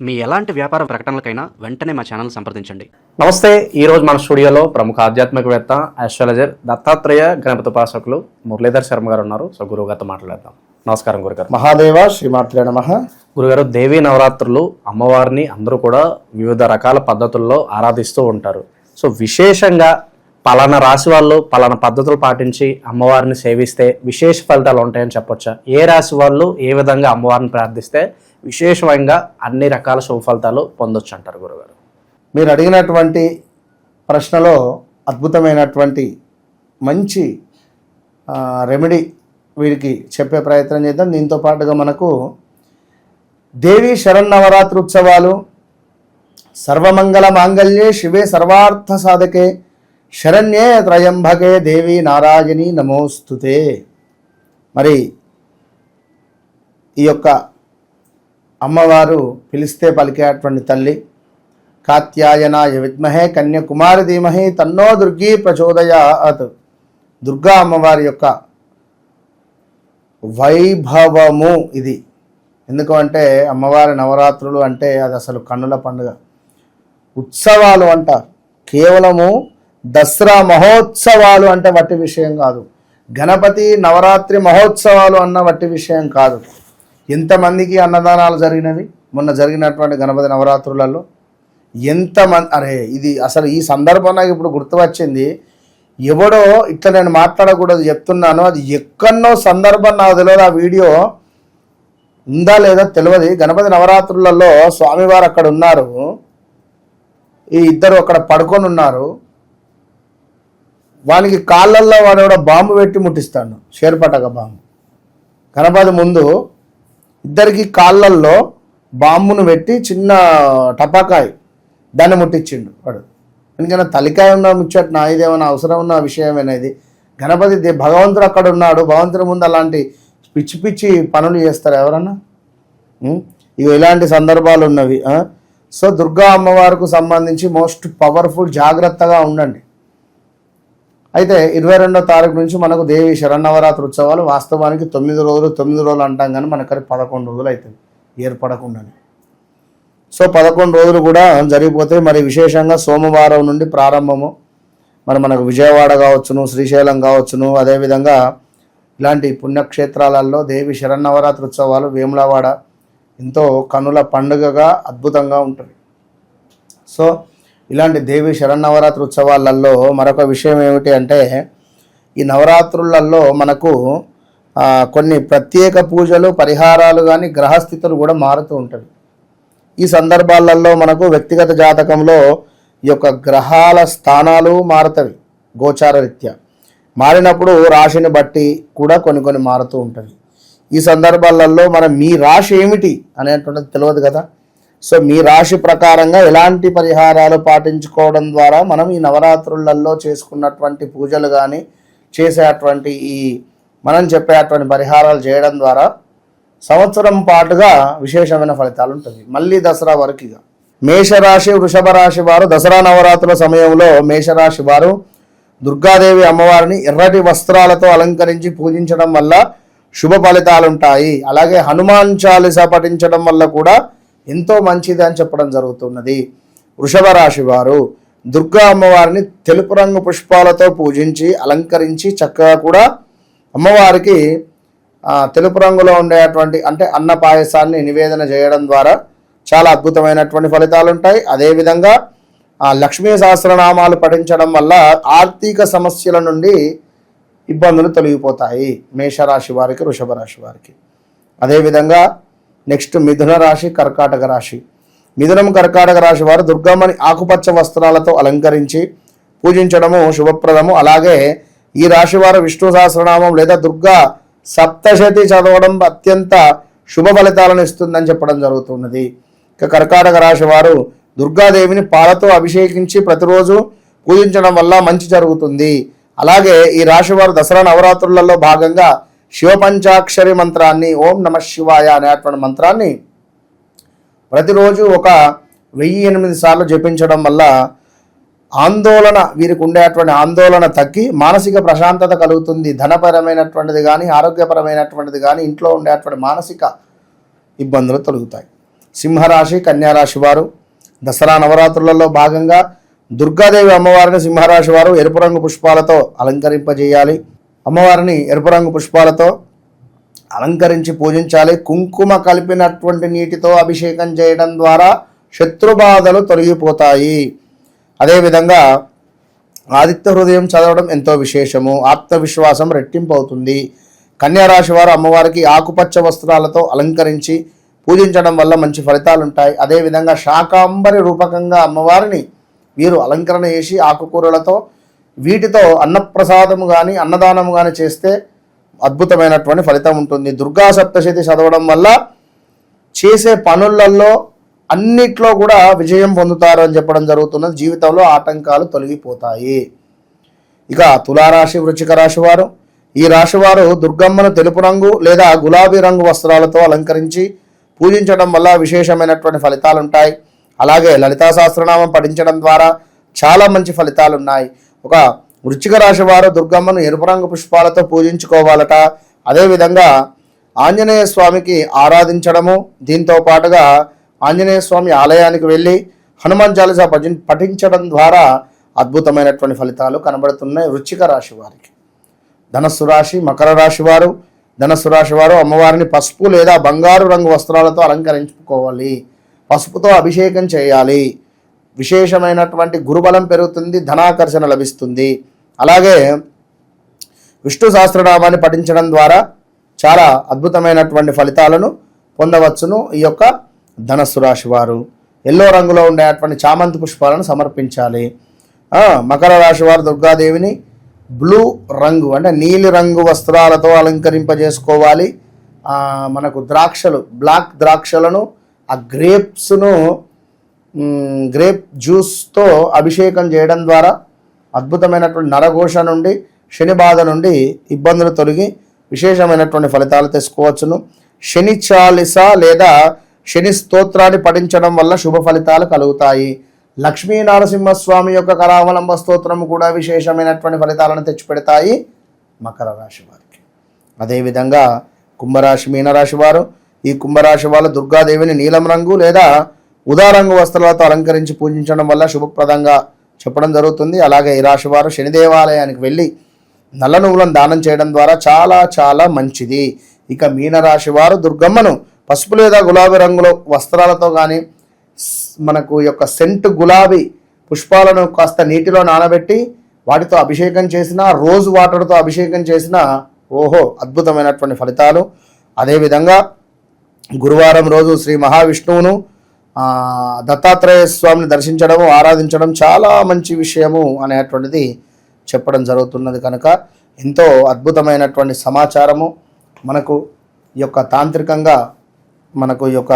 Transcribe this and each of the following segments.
మీ ఎలాంటి వ్యాపార ప్రకటనలకైనా వెంటనే మా ఛానల్ సంప్రదించండి. నమస్తే ఈ రోజు మన స్టూడియోలో ప్రముఖ ఆధ్యాత్మికవేత్త ఆస్ట్రాలజర్ దత్తాత్రేయ గణపతి ఉపాసకులు మురళీధర్ శర్మ గారు ఉన్నారు. సో గురువు గారితో మాట్లాడదాం నమస్కారం గురుగారు మహాదేవ శ్రీమాత్రే నమ. గురుగారు దేవీ నవరాత్రులు అమ్మవారిని అందరూ కూడా వివిధ రకాల పద్ధతుల్లో ఆరాధిస్తూ ఉంటారు. సో విశేషంగా పలానా రాశి వాళ్ళు పలానా పద్ధతులు పాటించి అమ్మవారిని సేవిస్తే విశేష ఫలితాలు ఉంటాయని చెప్పొచ్చా? ఏ రాశి వాళ్ళు ఏ విధంగా అమ్మవారిని ప్రార్థిస్తే విశేషంగా అన్ని రకాల శుభ పొందొచ్చు అంటారు గురుగారు. మీరు అడిగినటువంటి ప్రశ్నలో అద్భుతమైనటువంటి మంచి రెమెడీ వీరికి చెప్పే ప్రయత్నం చేద్దాం. దీంతో పాటుగా మనకు దేవి శరన్నవరాత్రి ఉత్సవాలు సర్వమంగళ మాంగళ్యే శివే సర్వార్థ సాధకే శరణ్యే త్రయంబకే దేవి నారాయణి నమోస్తుతే. మరి ఈ యొక్క అమ్మవారు పిలిస్తే పలికేటువంటి తల్లి కాత్యాయనాయ విద్మహే కన్యకుమారి ధీమహి తన్నో దుర్గీ ప్రచోదయాత్. దుర్గా అమ్మవారి యొక్క వైభవము ఇది. ఎందుకంటే అమ్మవారి నవరాత్రులు అంటే అది అసలు కన్నుల పండుగ. ఉత్సవాలు అంట. కేవలము దసరా మహోత్సవాలు అంటే వట్టి విషయం కాదు. గణపతి నవరాత్రి మహోత్సవాలు అన్న వట్టి విషయం కాదు. ఎంతమందికి అన్నదానాలు జరిగినవి? మొన్న జరిగినటువంటి గణపతి నవరాత్రులలో ఎంతమంది అరే ఇది అసలు ఈ సందర్భం నాకు ఇప్పుడు గుర్తు వచ్చింది ఎవడో ఇట్లా నేను మాట్లాడకూడదు చెప్తున్నాను. అది ఎక్కడో సందర్భం నాకు తెలియదు. ఆ వీడియో ఉందా లేదా తెలియదు. గణపతి నవరాత్రులలో స్వామివారు అక్కడ ఉన్నారు. ఈ ఇద్దరు అక్కడ పడుకొని ఉన్నారు. వానికి కాళ్ళల్లో వాడు కూడా బాంబు పెట్టి ముట్టిస్తాడు. షేర్పటక బాంబు. గణపతి ముందు ఇద్దరికి కాళ్ళల్లో బాంబును పెట్టి చిన్న టపాకాయ దాన్ని ముట్టించిండు వాడు. ఎందుకన్నా తలికాయ ఉన్న ముచ్చట నా ఇదేమైనా అవసరం ఉన్న విషయం అనేది. గణపతి దే- భగవంతుడు అక్కడ ఉన్నాడు భగవంతుడి ముందు అలాంటి పిచ్చి పిచ్చి పనులు చేస్తారు ఎవరన్నా? ఉం? ఇగో ఇలాంటి సందర్భాలు ఉన్నవి సో దుర్గా అమ్మవారికి సంబంధించి మోస్ట్ పవర్ఫుల్ జాగ్రత్తగా ఉండండి. అయితే ఇరవై రెండో తారీఖు నుంచి మనకు దేవి శరన్నవరాత్రి ఉత్సవాలు వాస్తవానికి తొమ్మిది రోజులు తొమ్మిది రోజులు అంటాం కానీ మనకి పదకొండు రోజులు అవుతుంది ఏర్పడకుండానే. సో పదకొండు రోజులు కూడా జరిగిపోతాయి మరి విశేషంగా సోమవారం నుండి ప్రారంభము. మరి మనకు విజయవాడ కావచ్చును శ్రీశైలం కావచ్చును అదేవిధంగా ఇలాంటి పుణ్యక్షేత్రాలలో దేవి శరన్నవరాత్రి ఉత్సవాలు వేములవాడ ఎంతో కనుల పండుగగా అద్భుతంగా ఉంటుంది. సో ఇలాంటి దేవి శరన్నవరాత్రి ఉత్సవాలలో మరొక విషయం ఏమిటి అంటే ఈ నవరాత్రులలో మనకు కొన్ని ప్రత్యేక పూజలు పరిహారాలు కానీ గ్రహస్థితులు కూడా మారుతూ ఉంటాయి. ఈ సందర్భాలలో మనకు వ్యక్తిగత జాతకంలో ఈ యొక్క గ్రహాల స్థానాలు మారుతవి గోచార రీత్యా. మారినప్పుడు రాశిని బట్టి కూడా కొన్ని కొన్ని మారుతూ ఉంటుంది ఈ సందర్భాలలో మనం మీ రాశి ఏమిటి అనేటువంటిది తెలియదు కదా? సో మీ రాశి ప్రకారంగా ఎలాంటి పరిహారాలు పాటించుకోవడం ద్వారా మనం ఈ నవరాత్రులలో చేసుకున్నటువంటి పూజలు కానీ చేసేటువంటి ఈ మనం చెప్పేటువంటి పరిహారాలు చేయడం ద్వారా సంవత్సరం పాటుగా విశేషమైన ఫలితాలు ఉంటుంది. మళ్ళీ దసరా వరకు ఇక. మేషరాశి వృషభ రాశి వారు దసరా నవరాత్రుల సమయంలో మేషరాశి వారు దుర్గాదేవి అమ్మవారిని ఎర్రటి వస్త్రాలతో అలంకరించి పూజించడం వల్ల శుభ ఫలితాలు ఉంటాయి అలాగే హనుమాన్ చాలీసా పఠించడం వల్ల కూడా ఎంతో మంచిది అని చెప్పడం జరుగుతున్నది. వృషభ రాశి వారు దుర్గా అమ్మవారిని తెలుపు రంగు పుష్పాలతో పూజించి అలంకరించి చక్కగా కూడా అమ్మవారికి తెలుపు రంగులో ఉండేటువంటి అంటే అన్న పాయసాన్ని నివేదన చేయడం ద్వారా చాలా అద్భుతమైనటువంటి ఫలితాలు ఉంటాయి అదేవిధంగా లక్ష్మీ సహస్రనామాలు పఠించడం వల్ల ఆర్థిక సమస్యల నుండి ఇబ్బందులు తొలగిపోతాయి మేషరాశి వారికి వృషభ రాశి వారికి. అదేవిధంగా నెక్స్ట్ మిథున రాశి కర్కాటక రాశి. మిథునం కర్కాటక రాశి వారు దుర్గమ్మని ఆకుపచ్చ వస్త్రాలతో అలంకరించి పూజించడము శుభప్రదము. అలాగే ఈ రాశి వారు విష్ణు సహస్రనామం లేదా దుర్గా సప్తశతి చదవడం అత్యంత శుభ ఫలితాలను ఇస్తుందని చెప్పడం జరుగుతున్నది. ఇక కర్కాటక రాశి వారు దుర్గాదేవిని పాలతో అభిషేకించి ప్రతిరోజు పూజించడం వల్ల మంచి జరుగుతుంది. అలాగే ఈ రాశి వారు దసరా నవరాత్రులలో భాగంగా శివపంచాక్షరి మంత్రాన్ని ఓం నమ శివాయ అనేటువంటి మంత్రాన్ని ప్రతిరోజు ఒక వెయ్యి ఎనిమిది సార్లు జపించడం వల్ల ఆందోళన వీరికి ఉండేటువంటి ఆందోళన తగ్గి మానసిక ప్రశాంతత కలుగుతుంది. ధనపరమైనటువంటిది కానీ ఆరోగ్యపరమైనటువంటిది కానీ ఇంట్లో ఉండేటువంటి మానసిక ఇబ్బందులు తొలగుతాయి. సింహరాశి కన్యారాశి వారు దసరా నవరాత్రులలో భాగంగా దుర్గాదేవి అమ్మవారిని సింహరాశి వారు ఎరుపు రంగు పుష్పాలతో అలంకరింపజేయాలి. అమ్మవారిని ఎరుపు రంగు పుష్పాలతో అలంకరించి పూజించాలి. కుంకుమ కలిపినటువంటి నీటితో అభిషేకం చేయడం ద్వారా శత్రుబాధలు తొలగిపోతాయి. అదేవిధంగా ఆదిత్య హృదయం చదవడం ఎంతో విశేషము. ఆత్మవిశ్వాసం రెట్టింపు అవుతుంది కన్యారాశి వారు అమ్మవారికి ఆకుపచ్చ వస్త్రాలతో అలంకరించి పూజించడం వల్ల మంచి ఫలితాలు ఉంటాయి అదేవిధంగా శాకాంబరి రూపకంగా అమ్మవారిని వీరు అలంకరణ చేసి ఆకుకూరలతో వీటితో అన్నప్రసాదము కానీ అన్నదానము కానీ చేస్తే అద్భుతమైనటువంటి ఫలితం ఉంటుంది. దుర్గా సప్తశతి చదవడం వల్ల చేసే పనులలో అన్నిట్లో కూడా విజయం పొందుతారు అని చెప్పడం జరుగుతున్నది. జీవితంలో ఆటంకాలు తొలగిపోతాయి. ఇక తులారాశి వృచ్చిక రాశి వారు ఈ రాశివారు దుర్గమ్మను తెలుపు రంగు లేదా గులాబీ రంగు వస్త్రాలతో అలంకరించి పూజించడం వల్ల విశేషమైనటువంటి ఫలితాలు ఉంటాయి అలాగే లలితా సహస్రనామం పఠించడం ద్వారా చాలా మంచి ఫలితాలు ఉన్నాయి ఒక వృచ్చిక రాశి వారు దుర్గమ్మను ఎరుపు రంగు పుష్పాలతో పూజించుకోవాలట. అదేవిధంగా ఆంజనేయ స్వామికి ఆరాధించడము దీంతో పాటుగా ఆంజనేయ స్వామి ఆలయానికి వెళ్ళి హనుమాన్ చాలీసా భజన్ పఠించడం ద్వారా అద్భుతమైనటువంటి ఫలితాలు కనబడుతున్నాయి వృచ్చిక రాశి వారికి ధనస్సు రాశి మకర రాశి వారు ధనస్సు రాశి వారు అమ్మవారిని పసుపు లేదా బంగారు రంగు వస్త్రాలతో అలంకరించుకోవాలి. పసుపుతో అభిషేకం చేయాలి. విశేషమైనటువంటి గురుబలం పెరుగుతుంది ధనాకర్షణ లభిస్తుంది. అలాగే విష్ణు సహస్రనామాన్ని పఠించడం ద్వారా చాలా అద్భుతమైనటువంటి ఫలితాలను పొందవచ్చును ఈ యొక్క ధనస్సు రాశి వారు. ఎల్లో రంగులో ఉండేటువంటి చామంతి పుష్పాలను సమర్పించాలి. మకర రాశి వారు దుర్గాదేవిని బ్లూ రంగు అంటే నీలి రంగు వస్త్రాలతో అలంకరింపజేసుకోవాలి. మనకు ద్రాక్షలు బ్లాక్ ద్రాక్షలను ఆ గ్రేప్స్ను గ్రేప్ జ్యూస్తో అభిషేకం చేయడం ద్వారా అద్భుతమైనటువంటి నరఘోష నుండి శని బాధ నుండి ఇబ్బందులు తొలగి విశేషమైనటువంటి ఫలితాలు తెచ్చుకోవచ్చును. శని చాలిస లేదా శని స్తోత్రాన్ని పఠించడం వల్ల శుభ ఫలితాలు కలుగుతాయి. లక్ష్మీ నరసింహస్వామి యొక్క కరావలంబ స్తోత్రం కూడా విశేషమైనటువంటి ఫలితాలను తెచ్చిపెడతాయి మకర రాశి వారికి. అదేవిధంగా కుంభరాశి మీనరాశి వారు ఈ కుంభరాశి వాళ్ళు దుర్గాదేవిని నీలం రంగు లేదా ఉదా రంగు వస్త్రాలతో అలంకరించి పూజించడం వల్ల శుభప్రదంగా చెప్పడం జరుగుతుంది. అలాగే ఈ రాశి వారు శని దేవాలయానికి వెళ్ళి నల్ల నువ్వులను దానం చేయడం ద్వారా చాలా చాలా మంచిది. ఇక మీనరాశి వారు దుర్గమ్మను పసుపు లేదా గులాబీ రంగులో వస్త్రాలతో కానీ మనకు ఈ యొక్క సెంట్ గులాబీ పుష్పాలను కాస్త నీటిలో నానబెట్టి వాటితో అభిషేకం చేసిన రోజ్ వాటర్తో అభిషేకం చేసిన ఓహో అద్భుతమైనటువంటి ఫలితాలు. అదేవిధంగా గురువారం రోజు శ్రీ మహావిష్ణువును దత్తాత్రేయ స్వామిని దర్శించడము ఆరాధించడం చాలా మంచి విషయము అనేటువంటిది చెప్పడం జరుగుతున్నది కనుక ఎంతో అద్భుతమైనటువంటి సమాచారము. మనకు ఈ యొక్క తాంత్రికంగా మనకు ఈ యొక్క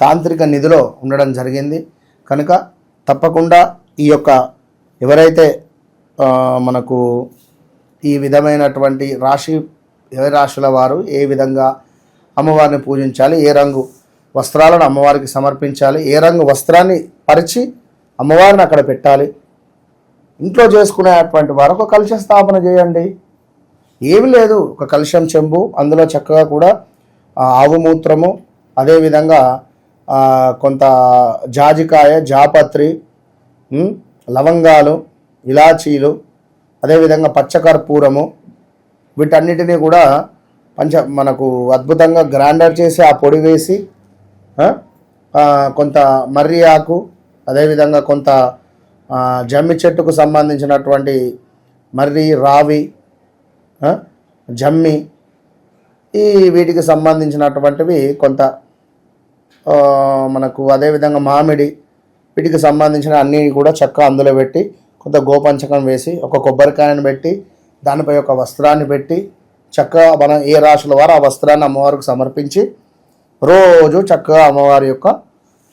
తాంత్రిక నిధిలో ఉండడం జరిగింది కనుక తప్పకుండా ఈ యొక్క ఎవరైతే మనకు ఈ విధమైనటువంటి రాశి ఎవరి రాశుల వారు ఏ విధంగా అమ్మవారిని పూజించాలి ఏ రంగు వస్త్రాలను అమ్మవారికి సమర్పించాలి. ఏ రంగు వస్త్రాన్ని పరిచి అమ్మవారిని అక్కడ పెట్టాలి. ఇంట్లో చేసుకునేటువంటి వారు ఒక కలుష స్థాపన చేయండి. ఏమి లేదు. ఒక కలుషం చెంబు అందులో చక్కగా కూడా ఆవు మూత్రము అదేవిధంగా కొంత జాజికాయ జాపత్రి లవంగాలు ఇలాచీలు అదేవిధంగా పచ్చకర్పూరము వీటన్నిటినీ కూడా పంచ మనకు అద్భుతంగా గ్రైండర్ చేసి ఆ పొడి వేసి కొంత మర్రి ఆకు అదేవిధంగా కొంత జమ్మి చెట్టుకు సంబంధించినటువంటి మర్రి రావి జమ్మి ఈ వీటికి సంబంధించినటువంటివి కొంత మనకు అదేవిధంగా మామిడి వీటికి సంబంధించిన అన్నీ కూడా చక్కగా అందులో పెట్టి కొంత గోపంచకం వేసి ఒక కొబ్బరికాయను పెట్టి దానిపై ఒక వస్త్రాన్ని పెట్టి చక్కగా మనం ఏ రాశుల వారు ఆ వస్త్రాన్ని అమ్మవారికి సమర్పించి రోజు చక్కగా అమ్మవారి యొక్క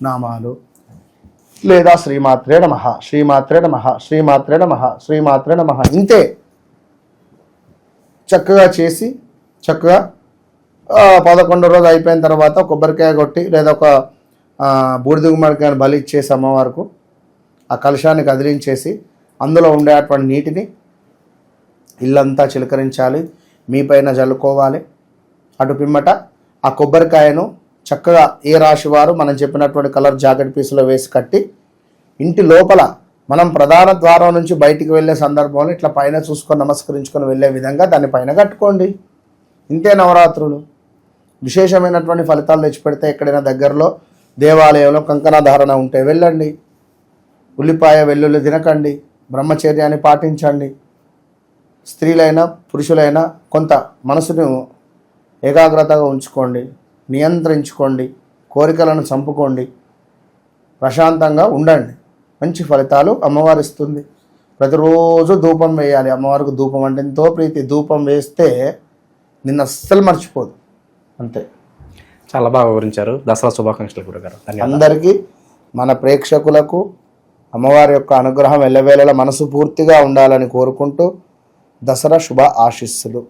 నామాలు. లేదా శ్రీమాత్రే నమ శ్రీమాత్రే నమ శ్రీమాత్రే నమ శ్రీమాత్రే నమ ఇంతే. చక్కగా చేసి చక్కగా పదకొండు పదకొండో రోజు అయిపోయిన తర్వాత కొబ్బరికాయ కొట్టి లేదా ఒక బూడిద గుమ్మడికాయని బలి ఇచ్చేసి అమ్మవారికి ఆ కలశాన్ని కదిలించేసి అందులో ఉండేటువంటి నీటిని ఇల్లంతా చిలకరించాలి మీ పైన చల్లుకోవాలి అటు పిమ్మట ఆ కొబ్బరికాయను చక్కగా ఏ రాశి వారు మనం చెప్పినటువంటి కలర్ జాకెట్ పీసులో వేసి కట్టి ఇంటి లోపల మనం ప్రధాన ద్వారం నుంచి బయటికి వెళ్ళే సందర్భంలో ఇట్లా పైన చూసుకొని నమస్కరించుకొని వెళ్ళే విధంగా దాన్ని పైన కట్టుకోండి. ఇంతే నవరాత్రులు. విశేషమైనటువంటి ఫలితాలు తెచ్చిపెడితే ఎక్కడైనా దగ్గరలో దేవాలయంలో కంకణాధారణ ఉంటే వెళ్ళండి. ఉల్లిపాయ వెల్లుల్లి తినకండి. బ్రహ్మచర్యాన్ని పాటించండి. స్త్రీలైనా పురుషులైనా కొంత మనసును ఏకాగ్రతగా ఉంచుకోండి నియంత్రించుకోండి కోరికలను చంపుకోండి ప్రశాంతంగా ఉండండి. మంచి ఫలితాలు అమ్మవారు ఇస్తుంది. ప్రతిరోజు ధూపం వేయాలి. అమ్మవారికి ధూపం అంటే ఎంతో ప్రీతి. ధూపం వేస్తే నిన్ను అస్సలు మర్చిపోదు. అంతే. చాలా బాగా వివరించారు. దసరా శుభాకాంక్షలు గురుగారు. అందరికీ మన ప్రేక్షకులకు అమ్మవారి యొక్క అనుగ్రహం ఎల్లవేళలా మనసు పూర్తిగా ఉండాలని కోరుకుంటూ దసరా శుభ ఆశీస్సులు.